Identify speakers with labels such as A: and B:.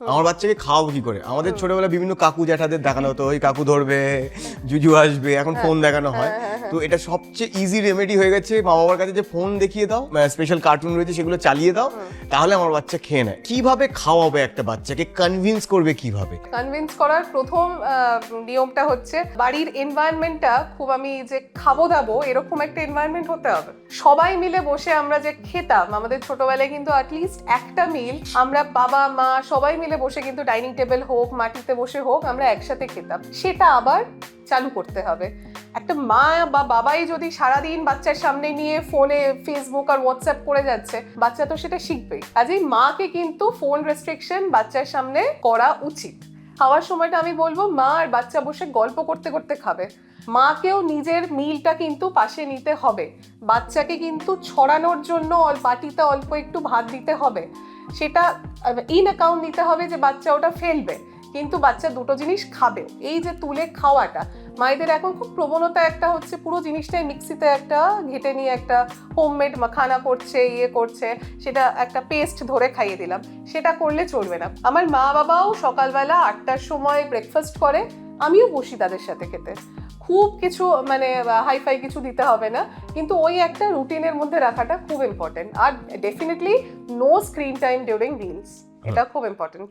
A: আমার বাচ্চাকে খাওয়াবো কি করে? আমাদের ছোটবেলায় বিভিন্ন কাকু জ্যাঠাদের দেখানো হতো ওই কাকু ধরবে জুজু আসবে। এখন ফোন দেখানো হয়। তো এটা সবচেয়ে ইজি রেমেডি হয়ে গেছে। মা বাবার কাছে যে ফোন দেখিয়ে দাও স্পেশাল কার্টুন রয়েছে সেগুলো চালিয়ে দাও তাহলে আমার বাচ্চা খেয়ে নেয়। কীভাবে খাওয়াবে একটা বাচ্চাকে? কনভিন্স করবে কীভাবে?
B: কনভিন্স করার প্রথম নিয়মটা হচ্ছে বাড়ির এনভায়রনমেন্টটা খুব আমি যে খাব দাবো এরকম একটা এনভায়রনমেন্ট হতে হবে। সবাই মিলে বসে আমরা যে খেতাম আমাদের ছোটবেলায় কিন্তু অ্যাটলিস্ট একটা মিল আমরা বাবা মা সবাই মিলে বসে কিন্তু ডাইনিং টেবিল হোক মাটিতে বসে হোক আমরা একসাথে খেতাম। সেটা আবার চালু করতে হবে। একটা মা বা বাবাই যদি সারাদিন বাচ্চার সামনে নিয়ে ফোনে ফেসবুক আর হোয়াটসঅ্যাপ করে যাচ্ছে, বাচ্চা তো সেটা শিখবেই। কাজেই মাকে কিন্তু ফোন রেস্ট্রিকশন বাচ্চার সামনে করা উচিত। খাওয়ার সময়টা আমি বলব, মা আর বাচ্চা বসে গল্প করতে করতে খাবে। মাকেও নিজের মিলটা কিন্তু পাশে নিতে হবে। বাচ্চাকে কিন্তু ছড়ানোর জন্য বাটিতে অল্প একটু ভাত দিতে হবে। সেটা ইন অ্যাকাউন্ট নিতে হবে যে বাচ্চা ওটা ফেলবে। কিন্তু বাচ্চা দুটো জিনিস খাবে এই যে তুলে খাওয়াটা মায়েদের এখন খুব প্রবণতা একটা হচ্ছে পুরো জিনিসটাই মিক্সিতে একটা ঘেটে নিয়ে একটা হোমমেড মাখানা করছে ইয়ে করছে সেটা একটা পেস্ট ধরে খাইয়ে দিলাম। সেটা করলে চলবে না। আমার মা বাবাও সকালবেলা আটটার সময় ব্রেকফাস্ট করে আমিও বসি তাদের সাথে খেতে। খুব কিছু মানে হাইফাই কিছু দিতে হবে না কিন্তু ওই একটা রুটিনের মধ্যে রাখাটা খুব ইম্পর্টেন্ট আর definitely no screen time during meals এটা খুব ইম্পর্টেন্ট